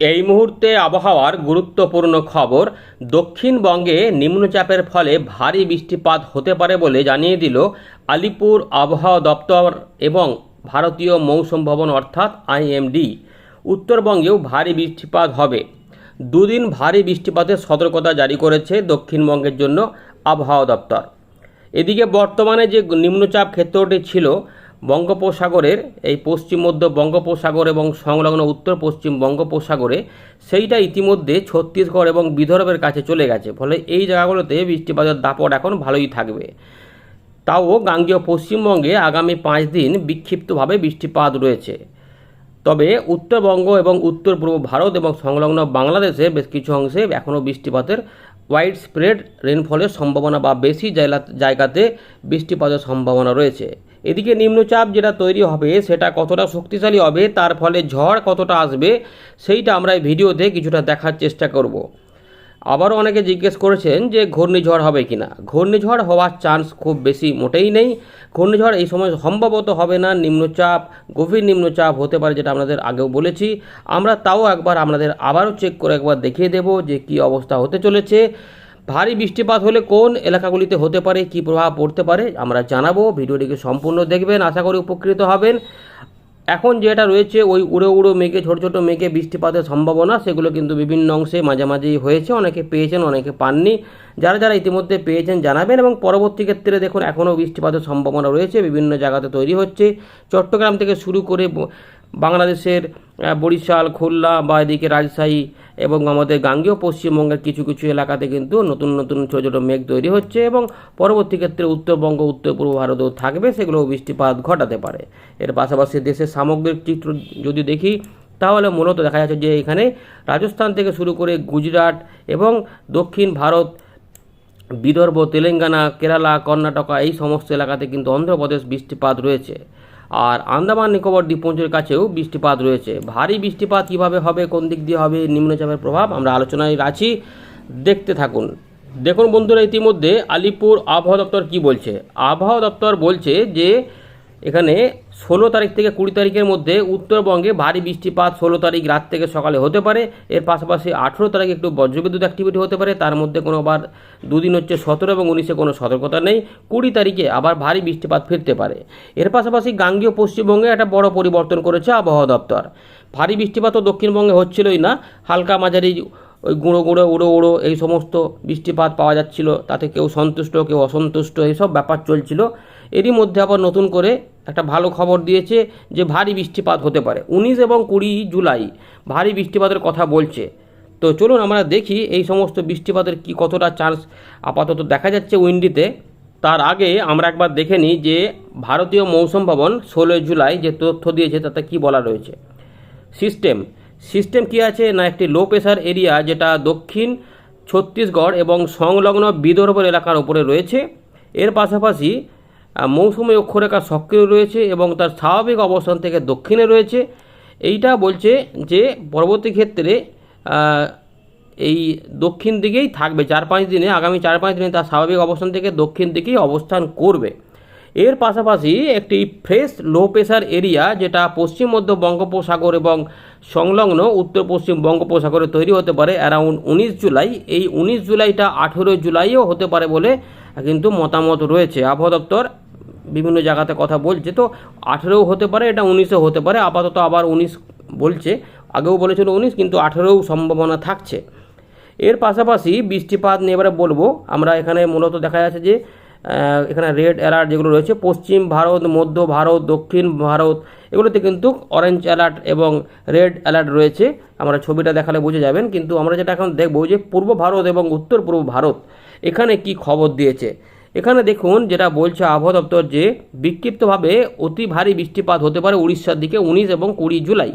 এই মুহূর্তে আবহাওয়ার গুরুত্বপূর্ণ খবর, দক্ষিণবঙ্গে নিম্নচাপের ফলে ভারী বৃষ্টিপাত হতে পারে বলে জানিয়ে দিল আলিপুর আবহাওয়া দপ্তর এবং ভারতীয় মৌসুম ভবন অর্থাৎ আইএমডি। উত্তরবঙ্গেও ভারী বৃষ্টিপাত হবে। দুদিন ভারী বৃষ্টিপাতের সতর্কতা জারি করেছে দক্ষিণবঙ্গের জন্য আবহাওয়া দপ্তর। এদিকে বর্তমানে যে নিম্নচাপ ক্ষেত্রটি ছিল বঙ্গোপসাগরের, এই পশ্চিম মধ্য বঙ্গোপসাগর এবং সংলগ্ন উত্তর পশ্চিম বঙ্গোপসাগরে, সেইটা ইতিমধ্যে ছত্তিশগড় এবং বিদর্ভের কাছে চলে গেছে। ফলে এই জায়গাগুলোতে বৃষ্টিপাতের দাপট এখন ভালোই থাকবে। তাও গাঙ্গেয় পশ্চিমবঙ্গে আগামী পাঁচ দিন বিক্ষিপ্তভাবে বৃষ্টিপাত রয়েছে। তবে উত্তরবঙ্গ এবং উত্তর পূর্ব ভারত এবং সংলগ্ন বাংলাদেশে বেশ কিছু অংশে এখনও বৃষ্টিপাতের ওয়াইড স্প্রেড, রেনফলের সম্ভাবনা বা বেশি জায়গাতে বৃষ্টিপাতের সম্ভাবনা রয়েছে। এদিকে নিম্নচাপ যেটা তৈরি হবে, সেটা কতটা শক্তিশালী হবে, তার ফলে ঝড় কতটা আসবে, সেইটা আমরা এই ভিডিওতে কিছুটা দেখার চেষ্টা করব। আবারও অনেকে জিজ্ঞেস করেছেন যে ঘূর্ণিঝড় হবে কি না ঘূর্ণিঝড় হওয়ার চান্স খুব বেশি মোটেই নেই। ঘূর্ণিঝড় এই সময় সম্ভবত হবে না, নিম্নচাপ, গভীর নিম্নচাপ হতে পারে যেটা আপনাদের আগেও বলেছি। আমরা তাও একবার আপনাদের আবারও চেক করে একবার দেখিয়ে দেব যে কি অবস্থা হতে চলেছে। ভারী বৃষ্টিপাত হলে কোন এলাকাগুলিতে হতে পারে, কি প্রভাব পড়তে পারে, আমরা জানাব। ভিডিওটিকে সম্পূর্ণ দেখবেন, আশা করি উপকৃত হবেন। এখন যেটা রয়েছে, ওই উড়ো উড়ো মেঘে, ছোটো ছোটো মেঘে বৃষ্টিপাতের সম্ভাবনা, সেগুলো কিন্তু বিভিন্ন অংশে মাঝামাঝি হয়েছে, অনেকে পেয়েছেন, অনেকে পাননি। যারা যারা ইতিমধ্যে পেয়েছেন, জানাবেন এবং পরবর্তী ক্ষেত্রে দেখুন, এখনও বৃষ্টিপাতের সম্ভাবনা রয়েছে, বিভিন্ন জায়গাতে তৈরি হচ্ছে। চট্টগ্রাম থেকে শুরু করে বাংলাদেশের বরিশাল, খুলনা বা এদিকে রাজশাহী এবং আমাদের গাঙ্গেয় পশ্চিমবঙ্গের কিছু কিছু এলাকাতে কিন্তু নতুন নতুন ছোটো ছোটো মেঘ তৈরি হচ্ছে এবং পরবর্তী ক্ষেত্রে উত্তরবঙ্গ, উত্তর পূর্ব ভারতেও থাকবে সেগুলো বৃষ্টিপাত ঘটাতে পারে। এর পাশাপাশি দেশের সামগ্রিক চিত্র যদি দেখি, তাহলে মূলত দেখা যাচ্ছে যে এখানে রাজস্থান থেকে শুরু করে গুজরাট এবং দক্ষিণ ভারত, বিদর্ভ, তেলেঙ্গানা, কেরালা, কর্ণাটকা এই সমস্ত এলাকাতে কিন্তু অন্ধ্রপ্রদেশ বৃষ্টিপাত রয়েছে। আর আন্দামান নিকোবর দ্বীপপুঞ্জের কাছেও বৃষ্টিপাত রয়েছে। ভারী বৃষ্টিপাত কীভাবে হবে, কোন দিক দিয়ে হবে, নিম্নচাপের প্রভাব আমরা আলোচনায় আছি। দেখতে থাকুন। দেখুন বন্ধুরা, ইতিমধ্যে আলিপুর আবহাওয়া দপ্তর কী বলছে? আবহাওয়া দপ্তর বলছে যে, এখানে ষোলো তারিখ থেকে কুড়ি তারিখের মধ্যে উত্তরবঙ্গে ভারী বৃষ্টিপাত ষোলো তারিখ রাত থেকে সকালে হতে পারে। এর পাশাপাশি আঠেরো তারিখ একটু বজ্রবিদ্যুৎ অ্যাক্টিভিটি হতে পারে। তার মধ্যে কোনো আবার দুদিন হচ্ছে সতেরো এবং উনিশে কোনো সতর্কতা নেই। কুড়ি তারিখে আবার ভারী বৃষ্টিপাত ফিরতে পারে। এর পাশাপাশি গাঙ্গীয় পশ্চিমবঙ্গে একটা বড় পরিবর্তন করেছে আবহাওয়া দপ্তর। ভারী বৃষ্টিপাত তো দক্ষিণবঙ্গে হচ্ছিলই না। হালকা মাঝারি ওই গুঁড়ো গুঁড়ো, উড়ো উড়ো এই সমস্ত বৃষ্টিপাত পাওয়া যাচ্ছিল। তাতে কেউ সন্তুষ্ট, কেউ অসন্তুষ্ট, এইসব ব্যাপার চলছিল। এরই মধ্যে আবার নতুন করে একটা ভালো খবর দিয়েছে যে ভারী বৃষ্টিপাত হতে পারে। উনিশ এবং কুড়ি জুলাই ভারী বৃষ্টিপাতের কথা বলছে। তো চলুন আমরা দেখি এই সমস্ত বৃষ্টিপাতের কি কতটা চান্স আপাতত দেখা যাচ্ছে উইন্ডিতে। তার আগে আমরা একবার দেখে নিই যে ভারতীয় মৌসুম ভবন ষোলোই জুলাই যে তথ্য দিয়েছে তাতে কি বলা রয়েছে। সিস্টেম। সিস্টেম কি আছে? না, একটি লো প্রেশার এরিয়া যেটা দক্ষিণ ছত্তিশগড় এবং সংলগ্ন বিদর্ভ এলাকার উপরে রয়েছে। এর পাশাপাশি মৌসুমী অক্ষরেখা সক্রিয় রয়েছে এবং তার স্বাভাবিক অবস্থান থেকে দক্ষিণে রয়েছে। এইটা বলছে যে পরবর্তী ক্ষেত্রে এই দক্ষিণ দিকেই থাকবে। চার পাঁচ দিনে, আগামী চার পাঁচ দিনে তার স্বাভাবিক অবস্থান থেকে দক্ষিণ দিকেই অবস্থান করবে। এর পাশাপাশি একটি ফ্রেশ লো প্রেশার এরিয়া, যেটা পশ্চিম মধ্য বঙ্গোপসাগর এবং সংলগ্ন উত্তর পশ্চিম বঙ্গোপসাগরে তৈরি হতে পারে অ্যারাউন্ড উনিশ জুলাই। এই উনিশ জুলাইটা আঠেরোই জুলাইও হতে পারে বলে কিন্তু মতামত রয়েছে। আবহাওয়া দপ্তর বিভিন্ন জায়গাতে কথা বলছে, তো আঠেরোও হতে পারে, এটা উনিশও হতে পারে, আপাতত আবার উনিশ বলছে, আগেও বলেছিল উনিশ, কিন্তু আঠেরোও সম্ভাবনা থাকছে। এর পাশাপাশি বৃষ্টিপাত নিয়ে এবারে বলব, আমরা এখানে মূলত দেখা যাচ্ছে যে এখানে রেড অ্যালার্ট যেগুলো রয়েছে, পশ্চিম ভারত, মধ্য ভারত, দক্ষিণ ভারত, এগুলোতে কিন্তু অরেঞ্জ অ্যালার্ট এবং রেড অ্যালার্ট রয়েছে, আমরা ছবিটা দেখালে বুঝে যাবেন, কিন্তু আমরা যেটা এখন দেখব যে পূর্ব ভারত এবং উত্তর পূর্ব ভারত, এখানে কি খবর দিয়েছে? এখানে দেখুন যেটা বলছে আবহাওয়া দপ্তর যে বিক্ষিপ্তভাবে অতি ভারী বৃষ্টিপাত হতে পারে উড়িষ্যার দিকে উনিশ এবং কুড়ি জুলাই।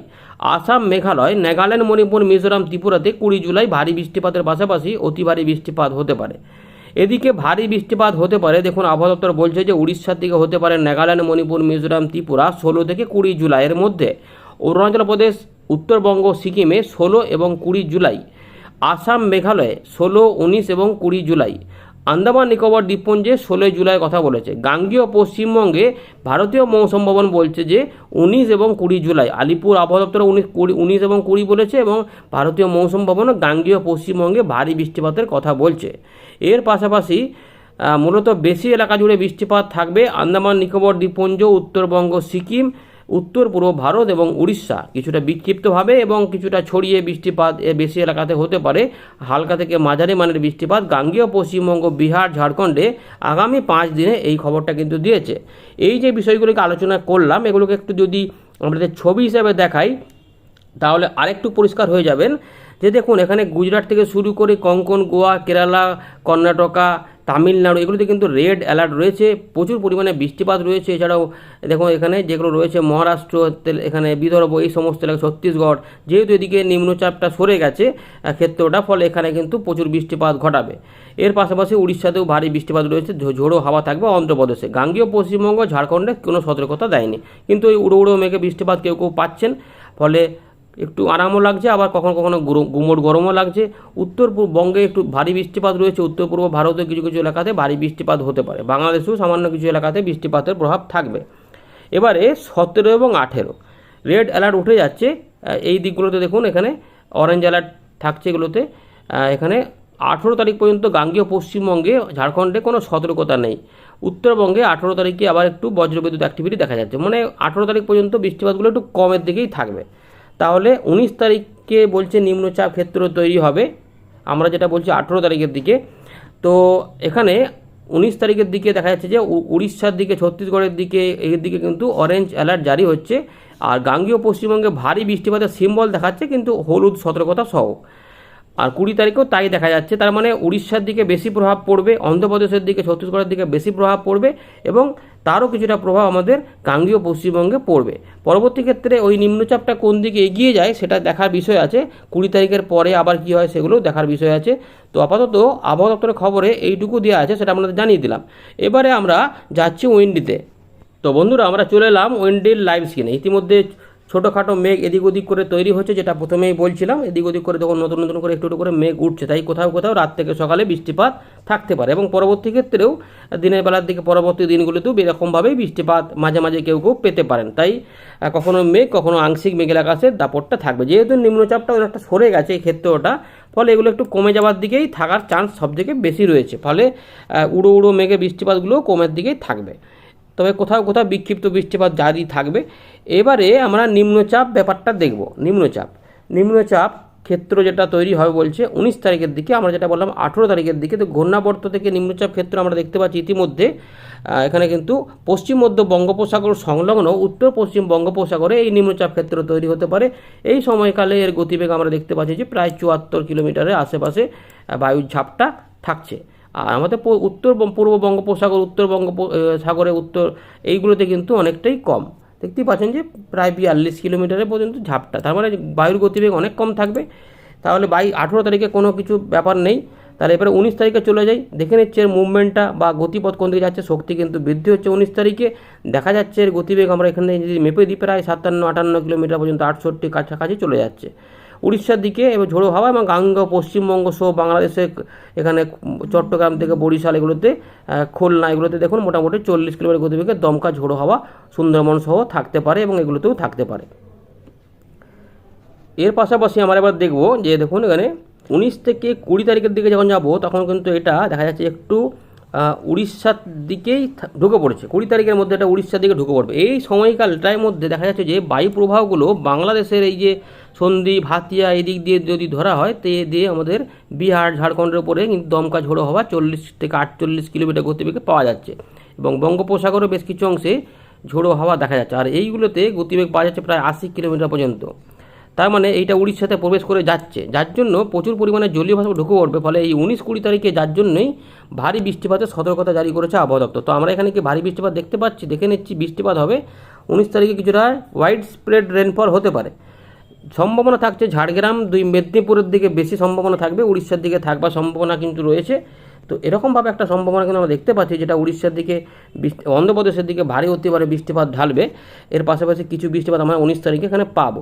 আসাম, মেঘালয়, নাগাল্যান্ড, মণিপুর, মিজোরাম, ত্রিপুরাতে কুড়ি জুলাই ভারী বৃষ্টিপাতের পাশাপাশি অতি ভারী বৃষ্টিপাত হতে পারে। এদিকে ভারী বৃষ্টিপাত হতে পারে, দেখুন আবহাওয়া দপ্তর বলছে যে উড়িষ্যার দিকে হতে পারে নাগাল্যান্ড, মণিপুর, মিজোরাম, ত্রিপুরা ষোলো থেকে কুড়ি জুলাইয়ের মধ্যে। অরুণাচল প্রদেশ, উত্তরবঙ্গ, সিকিমে ষোলো এবং কুড়ি জুলাই। আসাম, মেঘালয়ে ষোলো, উনিশ এবং কুড়ি জুলাই। আন্দামান নিকোবর দ্বীপপুঞ্জে ষোলোই জুলাই কথা বলেছে। গাঙ্গীয় পশ্চিমবঙ্গে ভারতীয় মৌসুম ভবন বলছে যে, উনিশ এবং কুড়ি জুলাই। আলিপুর আবহাওয়া দপ্তর উনিশ কুড়ি উনিশ এবং কুড়ি বলেছে এবং ভারতীয় মৌসুম ভবন গাঙ্গীয় পশ্চিমবঙ্গে ভারী বৃষ্টিপাতের কথা বলছে। এর পাশাপাশি মূলত বেশি এলাকা জুড়ে বৃষ্টিপাত থাকবে। আন্দামান নিকোবর দ্বীপপুঞ্জ, উত্তরবঙ্গ, সিকিম উত্তর, পূর্ব ভারত এবং উড়িষ্যা। কিছুটা বিক্ষিপ্তভাবে এবং কিছুটা ছড়িয়ে বৃষ্টিপাত বেশি এলাকাতে হতে পারে। হালকা থেকে মাঝারি মানের বৃষ্টিপাত গাঙ্গীয় পশ্চিমবঙ্গ, বিহার, ঝাড়খণ্ডে আগামী পাঁচ দিনে এই খবরটা কিন্তু দিয়েছে। এই যে বিষয়গুলোকে আলোচনা করলাম, এগুলোকে একটু যদি আমাদের ছবি হিসাবে দেখাই, তাহলে আরেকটু পরিষ্কার হয়ে যাবেন। যে দেখুন, এখানে গুজরাট থেকে শুরু করে কঙ্কন, গোয়া, কেরালা, কর্ণাটকা তামিলনাড়ু, এগুলোতে কিন্তু রেড অ্যালার্ট রয়েছে, প্রচুর পরিমাণে বৃষ্টিপাত রয়েছে। এছাড়াও দেখো এখানে যেগুলো রয়েছে, মহারাষ্ট্র এখানে বিদর্ভ, এই সমস্ত এলাকা, ছত্তিশগড়, যেহেতু এদিকে নিম্নচাপটা সরে গেছে ক্ষেত্রটা, ফলে এখানে কিন্তু প্রচুর বৃষ্টিপাত ঘটাবে। এর পাশাপাশি উড়িষ্যাতেও ভারী বৃষ্টিপাত রয়েছে ঝোড়ো হাওয়া থাকবে অন্ধ্রপ্রদেশে। গাঙ্গীয় পশ্চিমবঙ্গ, ঝাড়খণ্ডে কোনো সতর্কতা দেয়নি। কিন্তু ওই উড়ো উড়ো মেঘে বৃষ্টিপাত কেউ কেউ পাচ্ছেন, ফলে একটু আরামও লাগছে, আবার কখনো কখনো গুমোট গরমও লাগছে। উত্তর বঙ্গে একটু ভারী বৃষ্টিপাত রয়েছে, উত্তর পূর্ব ভারতের কিছু কিছু এলাকাতে ভারী বৃষ্টিপাত হতে পারে। বাংলাদেশেও সামান্য কিছু এলাকাতে বৃষ্টিপাতের প্রভাব থাকবে। এবারে সতেরো এবং আঠেরো। রেড অ্যালার্ট উঠে যাচ্ছে এই দিকগুলোতে দেখুন, এখানে অরেঞ্জ অ্যালার্ট থাকছে এগুলোতে। এখানে আঠেরো তারিখ পর্যন্ত গাঙ্গীয় পশ্চিমবঙ্গে, ঝাড়খণ্ডে কোনো সতর্কতা নেই। উত্তরবঙ্গে আঠেরো তারিখে আবার একটু বজ্রবিদ্যুৎ অ্যাক্টিভিটি দেখা যাচ্ছে। মানে আঠেরো তারিখ পর্যন্ত বৃষ্টিপাতগুলো একটু কমের দিকেই থাকবে। তাহলে উনিশ তারিখকে বলছে নিম্নচাপ ক্ষেত্র তৈরি হবে। আমরা যেটা বলছি আঠেরো তারিখের দিকে। তো এখানে উনিশ তারিখের দিকে দেখা যাচ্ছে যে উড়িষ্যার দিকে, ছত্তিশগড়ের দিকে, এর দিকে কিন্তু অরেঞ্জ অ্যালার্ট জারি হচ্ছে। আর গাঙ্গীয় পশ্চিমবঙ্গে ভারী বৃষ্টিপাতের সিম্বল দেখাচ্ছে কিন্তু হলুদ সতর্কতা সহ। আর কুড়ি তারিখেও তাই দেখা যাচ্ছে। তার মানে উড়িষ্যার দিকে বেশি প্রভাব পড়বে, অন্ধ্রপ্রদেশের দিকে, ছত্তিশগড়ের দিকে বেশি প্রভাব পড়বে এবং তারও কিছুটা প্রভাব আমাদের গাঙ্গীয় পশ্চিমবঙ্গে পড়বে। পরবর্তী ক্ষেত্রে ওই নিম্নচাপটা কোন দিকে এগিয়ে যায় সেটা দেখার বিষয় আছে। কুড়ি তারিখের পরে আবার কি হয় সেগুলো দেখার বিষয় আছে। তো আপাতত আবহাওয়া দপ্তরের খবরে এইটুকু দেওয়া আছে, সেটা আপনাদের জানিয়ে দিলাম। এবারে আমরা যাচ্ছি উইন্ডিতে। তো বন্ধুরা, আমরা চলে এলাম উইন্ডির লাইভ স্ক্রিনে। ইতিমধ্যে ছোটোখাটো মেঘ এদিক ওদিক করে তৈরি হচ্ছে, যেটা প্রথমেই বলছিলাম। এদিক ওদিক করে যখন নতুন নতুন করে একটু একটু করে মেঘ উঠছে, তাই কোথাও কোথাও রাত থেকে সকালে বৃষ্টিপাত থাকতে পারে। এবং পরবর্তী ক্ষেত্রেও দিনের বেলার দিকে পরবর্তী দিনগুলোতেও এরকমভাবেই বৃষ্টিপাত মাঝে মাঝে কেউ কেউ পেতে পারেন। তাই কখনো মেঘ, কখনো আংশিক মেঘের আকাশের দাপটটা থাকবে। যেহেতু নিম্নচাপটা অনেকটা সরে গেছে, এই ক্ষেত্রে ওটা, ফলে এগুলো একটু কমে যাওয়ার দিকেই থাকার চান্স সবথেকে বেশি রয়েছে। ফলে উড়ো উড়ো মেঘে বৃষ্টিপাতগুলোও কমের দিকেই থাকবে। তবে কোথাও কোথাও বিক্ষিপ্ত বৃষ্টিপাত জারি থাকবে, এবারে আমরা নিম্নচাপ ব্যাপারটা দেখব, নিম্নচাপ। নিম্নচাপ ক্ষেত্র যেটা তৈরি হবে বলছে, উনিশ তারিখের দিকে, আমরা যেটা বললাম আঠেরো তারিখের দিকে, তো ঘূর্ণাবর্ত থেকে নিম্নচাপ ক্ষেত্র আমরা দেখতে পাচ্ছি ইতিমধ্যে এখানে কিন্তু পশ্চিম মধ্য বঙ্গোপসাগর সংলগ্ন, উত্তর পশ্চিম বঙ্গোপসাগরে এই নিম্নচাপ ক্ষেত্র তৈরি হতে পারে। এই সময়কালে এর গতিবেগ আমরা দেখতে পাচ্ছি যে প্রায় চুয়াত্তর কিলোমিটারের আশেপাশে বায়ুর ঝাপটা থাকছে। আর আমাদের উত্তর পূর্ব বঙ্গোপসাগর, উত্তর বঙ্গ সাগরে উত্তর, এইগুলোতে কিন্তু অনেকটাই কম। দেখতেই পাচ্ছেন যে প্রায় বিয়াল্লিশ কিলোমিটারের পর্যন্ত ঝাপটা। তার মানে বায়ুর গতিবেগ অনেক কম থাকবে। তাহলে বাই আঠেরো তারিখে কোনো কিছু ব্যাপার নেই। তাহলে এবারে উনিশ তারিখে চলে যাই। দেখে নিচ্ছে এর মুভমেন্টটা বা গতিপথ কোন দিকে যাচ্ছে, শক্তি কিন্তু বৃদ্ধি হচ্ছে উনিশ তারিখে। দেখা যাচ্ছে এর গতিবেগ আমরা এখানে যদি মেপে দিই, প্রায় সাতান্ন আটান্ন কিলোমিটার পর্যন্ত আটষট্টি কাছাকাছি চলে যাচ্ছে। উড়িষ্যার দিকে এবং ঝোড়ো হাওয়া এবং গাঙ্গ, পশ্চিমবঙ্গ সহ বাংলাদেশে এখানে চট্টগ্রাম থেকে বরিশাল এগুলোতে খুলনা এগুলোতে দেখুন মোটামুটি চল্লিশ কিলোমিটার গতিবেগে দমকা ঝোড়ো হাওয়া সুন্দরবন সহ থাকতে পারে এবং এগুলোতেও থাকতে পারে। এর পাশাপাশি আমরা এবার দেখব যে দেখুন এখানে উনিশ থেকে কুড়ি তারিখের দিকে যখন যাব তখন কিন্তু এটা দেখা যাচ্ছে একটু উড়িষ্যার দিকেই ঢুকে পড়েছে। কুড়ি তারিখের মধ্যে এটা উড়িষ্যার দিকে ঢুকে পড়বে। এই সময়কালটার মধ্যে দেখা যাচ্ছে যে বায়ু প্রবাহগুলো বাংলাদেশের এই যে সন্ধি, ভাতিয়া এই দিক দিয়ে যদি ধরা হয়, তে দিয়ে আমাদের বিহার, ঝাড়খণ্ডের উপরে কিন্তু দমকা ঝোড়ো হওয়া চল্লিশ থেকে আটচল্লিশ কিলোমিটার গতিবেগে পাওয়া যাচ্ছে। এবং বঙ্গোপসাগরের বেশ কিছু অংশে ঝোড়ো হাওয়া দেখা যাচ্ছে। আর এইগুলোতে গতিবেগ পাওয়া যাচ্ছে প্রায় আশি কিলোমিটার পর্যন্ত। তার মানে এইটা উড়িষ্যাতে প্রবেশ করে যাচ্ছে। যার জন্য প্রচুর পরিমাণে জলীয় ভাষা ঢুকে পড়বে। ফলে এই উনিশ কুড়ি তারিখে যার জন্যই ভারী বৃষ্টিপাতের সতর্কতা জারি করেছে আবহাওয়া দপ্তর। তো আমরা এখানে কি ভারী বৃষ্টিপাত দেখতে পাচ্ছি? দেখে নিচ্ছি বৃষ্টিপাত হবে উনিশ তারিখে কিছুটা ওয়াইড স্প্রেড রেনফল হতে পারে। সম্ভাবনা থাকছে ঝাড়গ্রাম, দুই মেদিনীপুরের দিকে বেশি সম্ভাবনা থাকবে, উড়িষ্যার দিকে থাকবার সম্ভাবনা কিন্তু রয়েছে। তো এরকমভাবে একটা সম্ভাবনা কিন্তু আমরা দেখতে পাচ্ছি যেটা উড়িষ্যার দিকে অন্ধ্রপ্রদেশের দিকে ভারী হতে পারে বৃষ্টিপাত ঢালবে। এর পাশাপাশি কিছু বৃষ্টিপাত আমরা উনিশ তারিখে এখানে পাবো।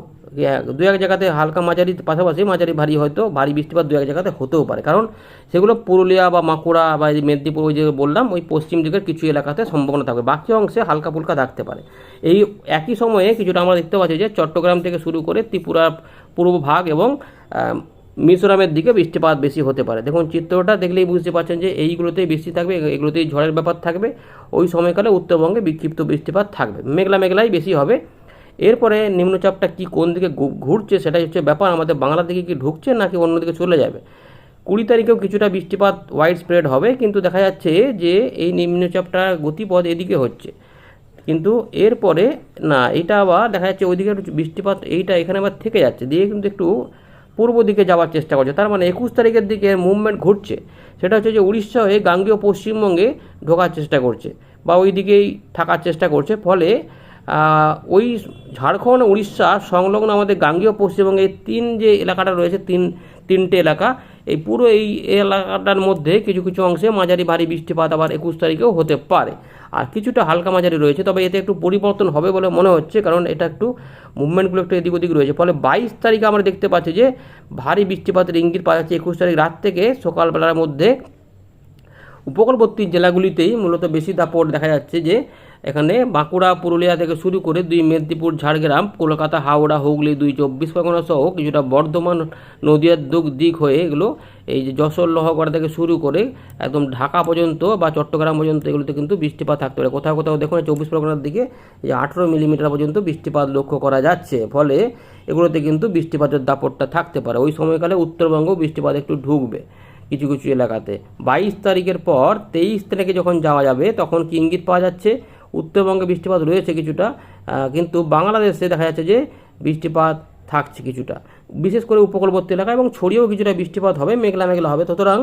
দু এক জায়গাতে হালকা মাঝারি, পাশাপাশি মাঝারি ভারী হয়তো ভারী বৃষ্টিপাত দু এক জায়গাতে হতেও পারে। কারণ সেগুলো পুরুলিয়া বা বাঁকুড়া বা এই মেদিনীপুর ওই যে বললাম, ওই পশ্চিম দিকের কিছু এলাকাতে সম্ভাবনা থাকবে। বাকি অংশে হালকা ফুলকা থাকতে পারে। এই একই সময়ে কিছুটা আমরা দেখতে পাচ্ছি যে চট্টগ্রাম থেকে শুরু করে ত্রিপুরা পূর্ব ভাগ এবং মিজোরামের দিকে বৃষ্টিপাত বেশি হতে পারে। দেখুন, চিত্রটা দেখলেই বুঝতে পারছেন যে এইগুলোতেই বৃষ্টি থাকবে, এগুলোতেই ঝড়ের ব্যাপার থাকবে। ওই সময়কালে উত্তরবঙ্গে বিক্ষিপ্ত বৃষ্টিপাত থাকবে। মেঘলা মেঘলাই বেশি হবে। এরপরে নিম্নচাপটা কি কোন দিকে ঘুরছে সেটাই হচ্ছে ব্যাপার। আমাদের বাংলার দিকে কি ঢুকছে নাকি অন্যদিকে চলে যাবে? কুড়ি তারিখেও কিছুটা বৃষ্টিপাত ওয়াইড স্প্রেড হবে, কিন্তু দেখা যাচ্ছে যে এই নিম্নচাপটা গতিপথ এদিকে হচ্ছে। কিন্তু এরপরে না, এটা আবার দেখা যাচ্ছে ওইদিকে বৃষ্টিপাত এইটা এখানে আবার থেকে যাচ্ছে। দিয়ে কিন্তু একটু পূর্ব দিকে যাওয়ার চেষ্টা করছে। তার মানে একুশ তারিখের দিকে মুভমেন্ট ঘুরছে সেটা হচ্ছে যে উড়িষ্যা হয়ে গাঙ্গেয় পশ্চিমবঙ্গে ঢোকার চেষ্টা করছে বা ওই দিকেই থাকার চেষ্টা করছে। ফলে ওই ঝাড়খণ্ড, উড়িষ্যা সংলগ্ন আমাদের গাঙ্গেয় পশ্চিমবঙ্গে তিন যে এলাকাটা রয়েছে, তিন, তিনটে এলাকা, এই পুরো এই এলাকাটার মধ্যে কিছু কিছু অংশে মাঝারি ভারী বৃষ্টিপাত আবার একুশ তারিখেও হতে পারে। আর কিছুটা হালকা মাঝারি রয়েছে, তবে এতে একটু পরিবর্তন হবে বলে মনে হচ্ছে, কারণ এটা একটু মুভমেন্টগুলো একটু এদিক ওদিক রয়েছে। ফলে বাইশ তারিখে আমরা দেখতে পাচ্ছি যে ভারী বৃষ্টিপাতের ইঙ্গিত পাওয়া যাচ্ছে একুশ তারিখ রাত থেকে সকালবেলার মধ্যে। উপকূলবর্তী জেলাগুলিতেই মূলত বেশি দাপট দেখা যাচ্ছে যে এখানে বাঁকুড়া, পুরুলিয়া থেকে শুরু করে দুই মেদিনীপুর, ঝাড়গ্রাম, কলকাতা, হাওড়া, হুগলি, দুই চব্বিশ পরগনা সহ কিছুটা বর্ধমান নদীয়ার দুক দিক হয়ে এগুলো এই যে যশোর, লোহাগড়া থেকে শুরু করে একদম ঢাকা পর্যন্ত বা চট্টগ্রাম পর্যন্ত এগুলোতে কিন্তু বৃষ্টিপাত থাকতে পারে। কোথাও কোথাও দেখুন চব্বিশ পরগনার দিকে যে আঠেরো মিলিমিটার পর্যন্ত বৃষ্টিপাত লক্ষ্য করা যাচ্ছে। ফলে এগুলোতে কিন্তু বৃষ্টিপাতের দাপটটা থাকতে পারে। ওই সময়কালে উত্তরবঙ্গ বৃষ্টিপাত একটু ঢুকবে কিছু কিছু এলাকাতে। বাইশ তারিখের পর তেইশ তারিখে যখন যাওয়া যাবে, তখন কি ইঙ্গিত পাওয়া যাচ্ছে? উত্তরবঙ্গে বৃষ্টিপাত রয়েছে কিছুটা কিন্তু বাংলাদেশে দেখা যাচ্ছে যে বৃষ্টিপাত থাকছে কিছুটা। বিশেষ করে উপকূলবর্তী এলাকা এবং ছড়িয়েও কিছুটা বৃষ্টিপাত হবে, মেঘলা মেঘলা হবে। সুতরাং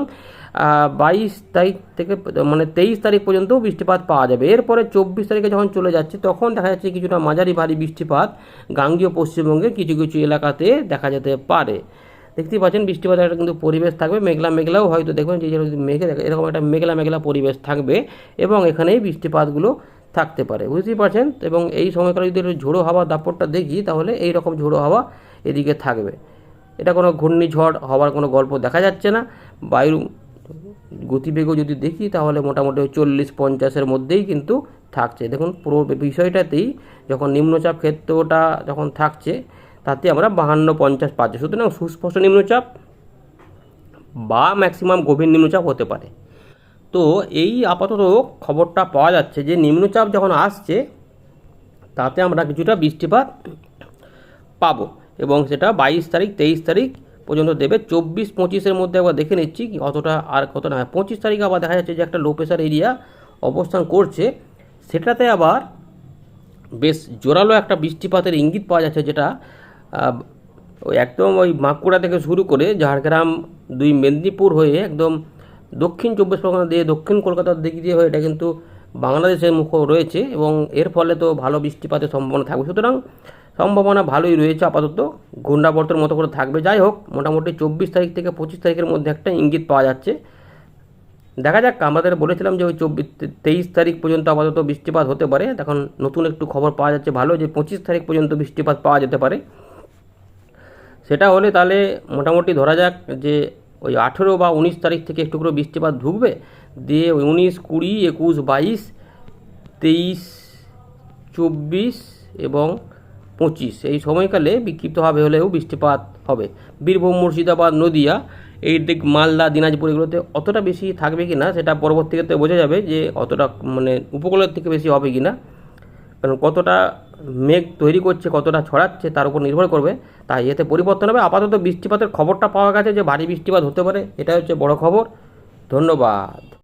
বাইশ তারিখ থেকে মানে তেইশ তারিখ পর্যন্ত বৃষ্টিপাত পাওয়া যাবে। এরপরে চব্বিশ তারিখে যখন চলে যাচ্ছে, তখন দেখা যাচ্ছে কিছুটা মাঝারি ভারী বৃষ্টিপাত গাঙ্গীয় পশ্চিমবঙ্গে কিছু কিছু এলাকাতে দেখা যেতে পারে। দেখতেই পাচ্ছেন, বৃষ্টিপাতের একটা কিন্তু পরিবেশ থাকবে। মেঘলা মেঘলাও হয়তো দেখবেন যে মেঘে এরকম একটা মেঘলা মেঘলা পরিবেশ থাকবে এবং এখানেই বৃষ্টিপাতগুলো থাকতে পারে। বুঝতেই পারছেন? এবং এই সময়কালে যদি ঝোড়ো হাওয়া দাপটটা দেখি, তাহলে এই রকম ঝোড়ো হাওয়া এদিকে থাকবে। এটা কোনো ঘূর্ণিঝড় হওয়ার কোনো গল্প দেখা যাচ্ছে না। বায়ু গতিবেগও যদি দেখি, তাহলে মোটামুটি চল্লিশ পঞ্চাশের মধ্যেই কিন্তু থাকছে। দেখুন, পুরো বিষয়টাতেই যখন নিম্নচাপ ক্ষেত্রটা যখন থাকছে, তাতে আমরা বাহান্ন পঞ্চাশ পাচ্ছি। সুতরাং সুস্পষ্ট নিম্নচাপ বা ম্যাক্সিমাম গভীর নিম্নচাপ হতে পারে। তো এই আপাতত খবরটা পাওয়া যাচ্ছে যে নিম্নচাপ যখন আসছে, তাতে আমরা কিছুটা বৃষ্টিপাত পাবো এবং সেটা বাইশ তারিখ, তেইশ তারিখ পর্যন্ত দেবে। চব্বিশ, পঁচিশের মধ্যে একবার দেখে নিচ্ছি কি কতটা আর কত না পঁচিশ তারিখ আবার দেখা যাচ্ছে যে একটা লো প্রেশার এরিয়া অবস্থান করছে। সেটাতে আবার বেশ জোরালো একটা বৃষ্টিপাতের ইঙ্গিত পাওয়া যাচ্ছে যেটা একদম ওই বাঁকুড়া থেকে শুরু করে ঝাড়গ্রাম, দুই মেদিনীপুর হয়ে একদম দক্ষিণ চব্বিশ পরগনা দিয়ে, দক্ষিণ কলকাতার দিক দিয়ে হয়ে এটা কিন্তু বাংলাদেশের মুখ রয়েছে এবং এর ফলে তো ভালো বৃষ্টিপাতের সম্ভাবনা থাকবে। সুতরাং সম্ভাবনা ভালোই রয়েছে আপাতত। ঘূর্ণাবর্তের মতো করে থাকবে। যাই হোক, মোটামুটি চব্বিশ তারিখ থেকে পঁচিশ তারিখের মধ্যে একটা ইঙ্গিত পাওয়া যাচ্ছে। দেখা যাক, আমাদের বলেছিলাম যে ওই চব্বিশ তেইশ তারিখ পর্যন্ত আপাতত বৃষ্টিপাত হতে পারে। এখন নতুন একটু খবর পাওয়া যাচ্ছে ভালো যে পঁচিশ তারিখ পর্যন্ত বৃষ্টিপাত পাওয়া যেতে পারে। সেটা হলে তাহলে মোটামুটি ধরা যাক যে ওই আঠেরো বা উনিশ তারিখ থেকে একটু করে বৃষ্টিপাত ঢুকবে, দিয়ে ওই উনিশ, কুড়ি, একুশ, বাইশ, তেইশ, চব্বিশ এবং পঁচিশ এই সময়কালে বিক্ষিপ্তভাবে হলেও বৃষ্টিপাত হবে। বীরভূম, মুর্শিদাবাদ, নদিয়া, এই দিক মালদা, দিনাজপুর এগুলোতে অতটা বেশি থাকবে কি না সেটা পরবর্তীতে বোঝা যাবে যে অতটা মানে উপকূলের থেকে বেশি হবে কি না কারণ কতটা মেঘ তৈরি করছে, কতটা ছড়াচ্ছে, তার উপর নির্ভর করবে। তাই এতে পরিবর্তন হবে। আপাতত বৃষ্টিপাতের খবরটা পাওয়া গেছে যে, ভারী বৃষ্টিপাত হতে পারে। এটা হচ্ছে বড় খবর। ধন্যবাদ।